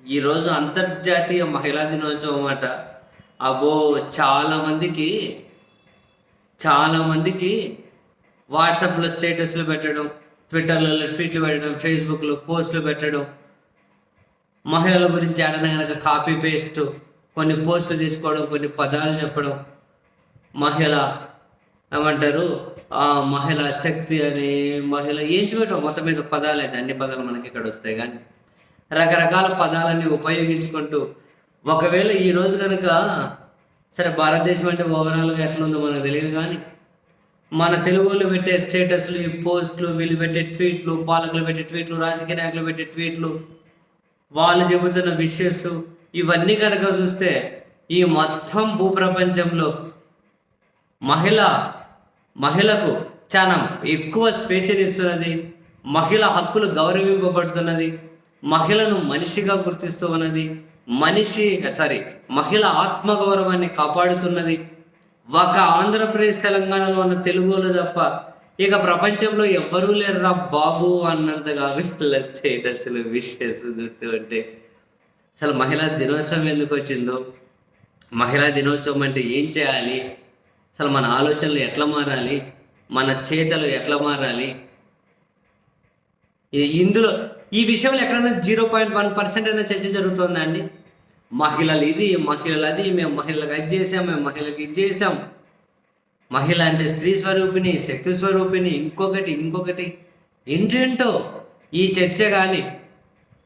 ఈరోజు అంతర్జాతీయ మహిళా దినోత్సవం అట. అబ్బో చాలా మందికి చాలా మందికి వాట్సాప్లో స్టేటస్లు పెట్టడం ట్విట్టర్లలో ట్వీట్లు పెట్టడం ఫేస్బుక్లో పోస్టులు పెట్టడం మహిళల గురించి ఆడన కనుక కాపీ పేస్ట్ కొన్ని పోస్టులు తీసుకోవడం కొన్ని పదాలు చెప్పడం మహిళ ఏమంటారు ఆ మహిళ శక్తి అని మహిళ ఏంటి పెట్టడం మొత్తం మీద పదాలు అయితే అన్ని పదాలు మనకి ఇక్కడ వస్తాయి కానీ. రకరకాల పదాలని ఉపయోగించుకుంటూ ఒకవేళ ఈ రోజు కనుక సరే భారతదేశం అంటే ఓవరాల్గా ఎట్లుందో మనకు తెలియదు కానీ మన తెలుగు వాళ్ళు పెట్టే స్టేటస్లు ఈ పోస్ట్లు వీళ్ళు పెట్టే ట్వీట్లు పాలకులు పెట్టే ట్వీట్లు రాజకీయ నాయకులు పెట్టే ట్వీట్లు వాళ్ళు చెబుతున్న విషయస్ ఇవన్నీ కనుక చూస్తే ఈ మొత్తం భూప్రపంచంలో మహిళ మహిళకు చాలా ఎక్కువ స్వేచ్ఛనిస్తున్నది మహిళ హక్కులు గౌరవింపబడుతున్నది మహిళను మనిషిగా గుర్తిస్తూ ఉన్నది. మనిషి సారీ మహిళ ఆత్మగౌరవాన్ని కాపాడుతున్నది. ఒక ఆంధ్రప్రదేశ్ తెలంగాణలో ఉన్న తెలుగులు తప్ప ఇక ప్రపంచంలో ఎవ్వరూ లేరురా బాబు అన్నంతగా వీళ్ళ స్టేటస్లు విషెస్ చూస్తూ ఉంటే అసలు మహిళా దినోత్సవం ఎందుకు వచ్చిందో? మహిళా దినోత్సవం అంటే ఏం చేయాలి? అసలు మన ఆలోచనలు ఎట్లా మారాలి? మన చేతలు ఎట్లా మారాలి? ఇందులో ఈ విషయంలో ఎక్కడైనా జీరో పాయింట్ వన్ పర్సెంట్ అయినా చర్చ జరుగుతుందా అండి? మహిళలు ఇది మహిళలు అది మేము మహిళలకు అది చేసాం మేము మహిళలకు ఇది చేసాం మహిళ అంటే స్త్రీ స్వరూపిణి శక్తి స్వరూపిణి ఇంకొకటి ఇంకొకటి. ఏంటేంటో ఈ చర్చ కానీ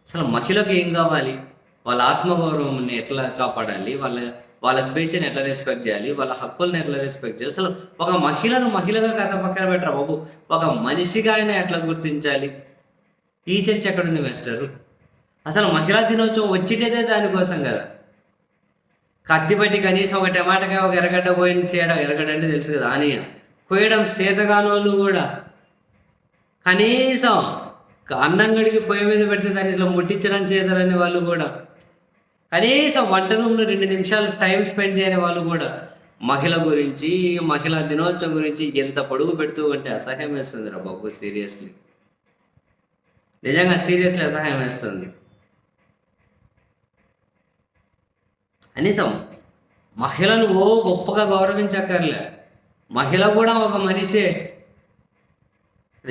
అసలు మహిళకు ఏం కావాలి? వాళ్ళ ఆత్మగౌరవాన్ని ఎట్లా కాపాడాలి? వాళ్ళ వాళ్ళ స్వేచ్ఛని ఎట్లా రెస్పెక్ట్ చేయాలి? వాళ్ళ హక్కులను ఎట్లా రెస్పెక్ట్ చేయాలి? అసలు ఒక మహిళను మహిళగా కథ పక్కన పెట్టరా బాబు? ఒక మనిషిగా ఆయన ఎట్లా గుర్తించాలి? ఈ చర్చ ఎక్కడుంది మాస్టరు? అసలు మహిళా దినోత్సవం వచ్చిండేదే దానికోసం కదా. కత్తి పట్టి కనీసం ఒక టమాటకాయ ఒక ఎర్రగడ్డ పోయిన చేయడం ఎర్రగడ్డ అంటే తెలుసు కదా అని కోయడం చేతగానోళ్ళు కూడా. కనీసం అన్నం గడికి పొయ్యి మీద పెడితే దాన్ని ఇట్లా ముట్టించడం చేతరని వాళ్ళు కూడా. కనీసం వంట రూమ్లో రెండు నిమిషాలు టైం స్పెండ్ చేయని వాళ్ళు కూడా. మహిళ గురించి మహిళా దినోత్సవం గురించి ఎంత పొడుగు పెడుతూ ఉంటే అసహ్యం వేస్తుంది రా బాబు సీరియస్లీ. నిజంగా సీరియస్లీ అసహాయం వేస్తుంది కనీసం మహిళను ఓ గొప్పగా గౌరవించక్కర్లే. మహిళ కూడా ఒక మనిషే.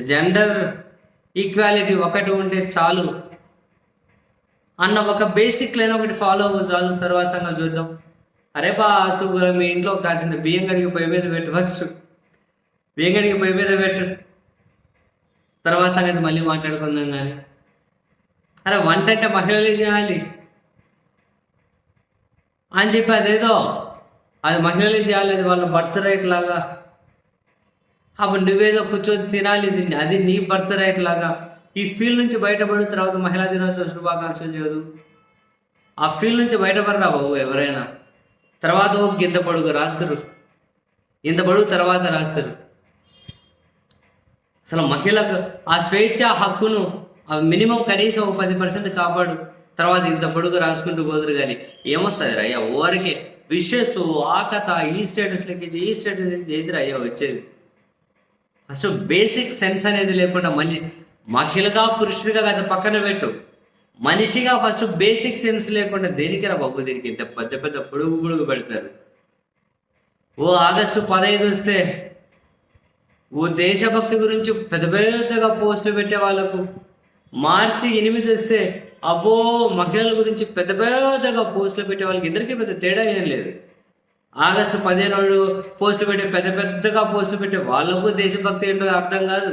జెండర్ ఈక్వాలిటీ ఒకటి ఉంటే చాలు. అన్న ఒక బేసిక్ లైన్ ఒకటి ఫాలో అవ్వు చాలు. తర్వాత చూద్దాం. అరే బా సుగుర మీ ఇంట్లో కాల్సింది బియ్యం కడిగి పొయ్యి మీద పెట్టు ఫస్ట్. బియ్యం కడిగి పొయ్యి మీద పెట్టు. తర్వాత సంగతి మళ్ళీ మాట్లాడుకుందాం కానీ అరే వంట అంటే మహిళలే చేయాలి. అని చెప్పి అదేదో అది మహిళలే చేయాలి అది వాళ్ళ బర్త్ రైట్ లాగా. అప్పుడు నువ్వేదో కూర్చొని తినాలి దీన్ని అది నీ బర్త్ రైట్ లాగా. ఈ ఫీల్డ్ నుంచి బయటపడిన తర్వాత మహిళా దినోత్సవ శుభాకాంక్షలు చేయదు. ఆ ఫీల్డ్ నుంచి బయటపడరా బాబు ఎవరైనా? తర్వాత ఒక గింత పొడుగు రాత్రు. ఇంత పొడుగు తర్వాత రాస్తారు అసలు మహిళకు ఆ స్వేచ్ఛ హక్కును మినిమం కనీసం ఒక పది పర్సెంట్ కాపాడు. తర్వాత ఇంత పొడుగు రాసుకుంటూ పోదురు కానీ ఏమొస్తుంది అయ్యా ఓరికే విషెస్ ఆ కథ ఈ స్టేటస్లకి ఈ స్టేటస్ ఏదిరా అయ్యా వచ్చేది? ఫస్ట్ బేసిక్ సెన్స్ అనేది లేకుండా మంచి మహిళగా పురుషుడిగా పెద్ద పక్కన పెట్టు. మనిషిగా ఫస్ట్ బేసిక్ సెన్స్ లేకుండా దేనికిరా బాబు దీనికి ఇంత పెద్ద పెద్ద పొడుగు పొడుగు పెడతారు? ఓ ఆగస్టు పదహైదు వస్తే ఓ దేశభక్తి గురించి పెద్ద పెద్దగా పోస్టులు పెట్టే వాళ్ళకు మార్చి ఎనిమిది వస్తే అబ్బో మహిళల గురించి పెద్ద పెద్దగా పోస్టులు పెట్టే వాళ్ళకి ఇద్దరికీ పెద్ద తేడా ఏం లేదు. ఆగస్టు పదిహేను పోస్టులు పెట్టే పెద్ద పెద్దగా పోస్టులు పెట్టే వాళ్ళకు దేశభక్తి ఏంటో అర్థం కాదు.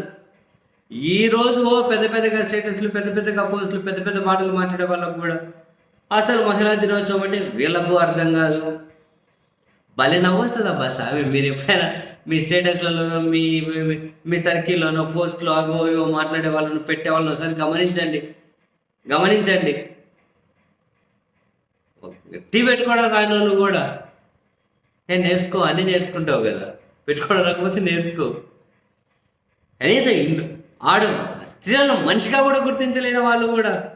ఈ రోజు ఓ పెద్ద పెద్దగా స్టేటస్లు పెద్ద పెద్దగా పోస్టులు పెద్ద పెద్ద మాటలు మాట్లాడే వాళ్ళకు కూడా అసలు మహిళా దినోత్సవం అంటే వీళ్ళకు అర్థం కాదు. భలే నవ్వొస్తుంది అబ్బా సామి మీరు ఎప్పుడైనా మీ స్టేటస్లలో మీ మీ- సర్కిల్లోనో పోస్ట్లో అవో ఇవో మాట్లాడే వాళ్ళను పెట్టే వాళ్ళని ఒకసారి గమనించండి. గమనించండి. టీ పెట్టుకోవడం రాని వాళ్ళు కూడా. ఏ నేర్చుకో అన్నీ నేర్చుకుంటావు కదా. పెట్టుకోవడం రాకపోతే నేర్చుకో. కనీసం ఆడు స్త్రీలను మనిషిగా కూడా గుర్తించలేని వాళ్ళు కూడా.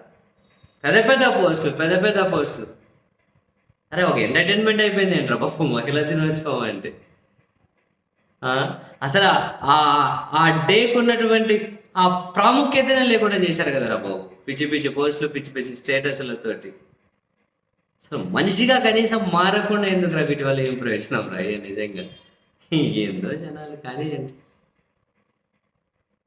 పెద్ద పెద్ద పోస్టులు పెద్ద పెద్ద పోస్టులు. అరే ఒక ఎంటర్టైన్మెంట్ అయిపోయింది ఏంట్రా? బాబు మహిళా దినోత్సవం అంటే అసలు ఆ ఆ డేకి ఉన్నటువంటి ఆ ప్రాముఖ్యతనే లేకుండా చేశారు కదరా బాబు. పిచ్చి పిచ్చి పోస్టులు పిచ్చి పిచ్చి స్టేటస్లతోటి అసలు మనిషిగా కనీసం మారకుండా ఎందుకు రా వీటి వల్ల ఏం ప్రయోజనం రా? నిజంగా. ఏందో జనాలు కానీ